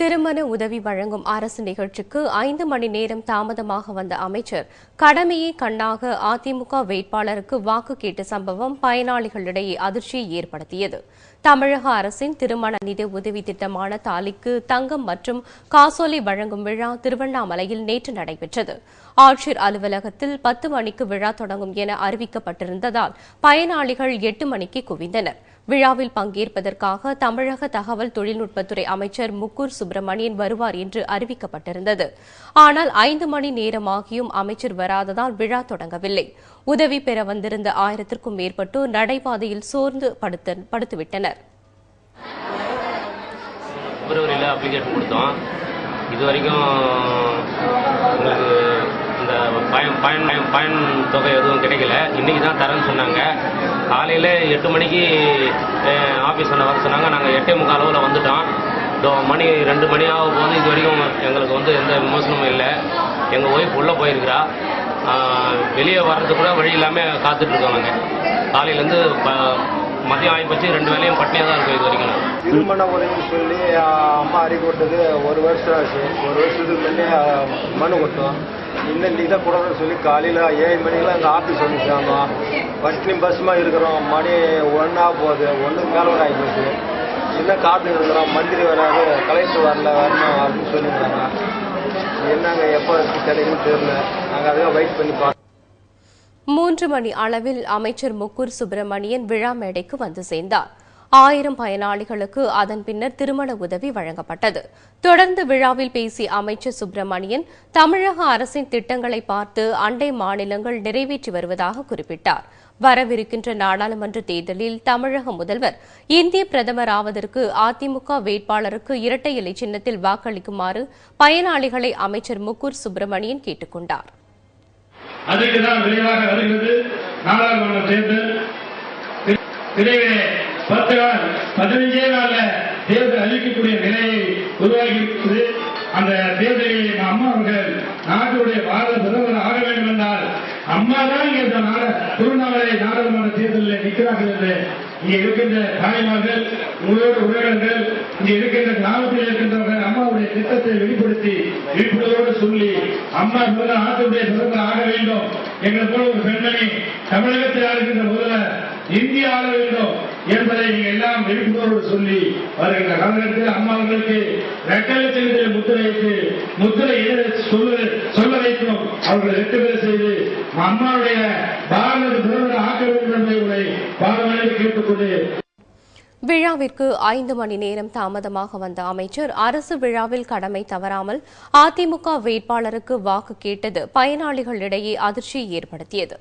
திருமண உதவி வழங்கும் அரசு நிகழ்ச்சிக்கு ஐந்து மணி நேரம் தாமதமாக வந்த அமைச்சர் கடமையை கண்ணாக அதிமுக வேட்பாளருக்கு வாக்கு கேட்ட சம்பவம் பயனாளிகளிடையே அதிர்ச்சியை ஏற்படுத்தியது. தமிழக அரசின் திருமண நிதி உதவி திட்டமான தாலிக்கு தங்கம் மற்றும் காசோலை வழங்கும் விழா திருவண்ணாமலையில் நேற்று நடைபெற்றது. ஆட்சியர் அலுவலகத்தில் பத்து மணிக்கு விழா தொடங்கும் என அறிவிக்கப்பட்டிருந்ததால் பயனாளிகள் எட்டு மணிக்கு குவிந்தனர். விழாவில் பங்கேற்பதற்காக தமிழக தகவல் தொழில்நுட்பத்துறை அமைச்சர் முக்கூர் சுப்பிரமணியன் வருவார் என்று அறிவிக்கப்பட்டிருந்தது. ஆனால் ஐந்து மணி நேரமாகியும் அமைச்சர் வராததால் விழா தொடங்கவில்லை. உதவி பெற வந்திருந்த ஆயிரத்திற்கும் மேற்பட்டோர் நடைபாதையில் சோர்ந்து படுத்த- படுத்துவிட்டனர். பிப்ரவரியில் அப்ளிகேஷன் கொடுத்தோம். இது வரைக்கும் உங்களுக்கு அந்த பயன் பயன் பயன் தொகை எதுவும் கிடைக்கல. இன்றைக்கி தான் தரேன்னு சொன்னாங்க. காலையில் எட்டு மணிக்கு ஆஃபீஸ் வர சொன்னாங்க. நாங்கள் எட்டே முக்கால் அளவில் வந்துட்டோம். இதோ மணி ரெண்டு மணி ஆக போது இது வரைக்கும் எங்களுக்கு வந்து எந்த விமர்சனமும் இல்லை. எங்கள் ஒய்ஃப் உள்ளே போயிருக்கிறா. வெளியே வர்றது கூட வழி இல்லாமல் காத்துட்ருக்கோம் நாங்கள் காலையிலேருந்து ப மதியம் ஆகி போச்சு. ரெண்டு வேலையும் பட்டினியாக தான் இருக்கும் இது வரைக்கும். திருமண உதவி சொல்லி அம்மா அறிக்கை கொடுத்தது ஒரு வருஷம் ஆச்சு. ஒரு வருஷத்துக்கு முன்னே மனு கொடுத்தோம். இன்னும் நீ தான் கூட சொல்லி காலையில் ஏழு மணிக்கெலாம் எங்கள் ஆஃபீஸ் வந்துச்சாமா பட்னி பஸ்மா இருக்கிறோம். மணி ஒன்றா போகுது. ஒன்றுக்கு மேலே ஒரு ஆகிப்போச்சு இன்னும் காட்டு இருக்கிறோம்? மந்திரி வராது கலெக்டர் வரல. வரணும் அப்படின்னு சொல்லியிருந்தாங்க. என்னங்க எப்போ கிடைக்குன்னு தெரியல. நாங்கள் அதுக்காக வெயிட் பண்ணி பார்த்தோம் மூன்று மணி அளவில் அமைச்சர் முக்கூர் சுப்பிரமணியன் விழா மேடைக்கு வந்து சேர்ந்தார். ஆயிரம் பயனாளிகளுக்கு அதன் பின்னர் திருமண உதவி வழங்கப்பட்டது. தொடர்ந்து விழாவில் பேசிய அமைச்சர் சுப்பிரமணியன் தமிழக அரசின் திட்டங்களை பார்த்து அண்டை மாநிலங்கள் நிறைவேற்றி வருவதாக குறிப்பிட்டார். வரவிருக்கின்ற நாடாளுமன்ற தேர்தலில் தமிழக முதல்வர் இந்திய பிரதமர் ஆவதற்கு அதிமுக வேட்பாளருக்கு இரட்டை இலை சின்னத்தில் வாக்களிக்குமாறு பயனாளிகளை அமைச்சர் முக்கூர் சுப்பிரமணியன் கேட்டுக் கொண்டார். வருகிறது. நாடாளுமன்ற தேர்தல் பத்து நாள் பதினைஞ்சே நாள்ல தேர்தல் அளிக்கக்கூடிய நிலையை உருவாகி இருக்கிறது அந்த தேர்தலில் அம்மா அவர்கள் நாட்டுடைய பாரத பிரதமர் ஆக வேண்டும் என்றால் அம்மா தான் இங்கே இந்த நாட திருவண்ணாமலை நாடாளுமன்ற தேர்தலில் நிற்கிறார்கள் என்று இங்கே இருக்கின்ற தாய்மார்கள் உங்களோட உறவினர்கள் இங்கே இருக்கின்ற கிராமத்தில் இருக்கின்றவர்கள் அம்மாவுடைய திட்டத்தை வெளிப்படுத்தி விழிப்புணர்வோடு சொல்லி அம்மா சொன்ன நாட்டுடைய பிரதமர் ஆக வேண்டும் எங்களை போல ஒரு பெண்மணி தமிழகத்தில் ஆளுகின்ற முதல்வர் இந்திய ஆள வேண்டும் என்பதை நீங்க எல்லாம் விரும்புவோடு சொல்லி வருகின்ற காலகட்டத்தில் அம்மாவர்களுக்கு அவர்களுக்கு ரெட்டலட்சத்தில் முத்திரையிட்டு முத்திரை இட சொல்ல சொல்ல வைக்கும் அவர்களை எட்டு பேர் செய்து அம்மாவுடைய பாரத பிரதமர் ஆக்க வேண்டும் என்பதை உங்களை பாரமளித்து கேட்டுக்கொண்டு விழாவிற்கு ஐந்து மணி நேரம் தாமதமாக வந்த அமைச்சர் அரசு விழாவில் கடமை தவறாமல் அதிமுக வேட்பாளருக்கு வாக்கு கேட்டது பயனாளிகளிடையே அதிர்ச்சியை ஏற்படுத்தியது.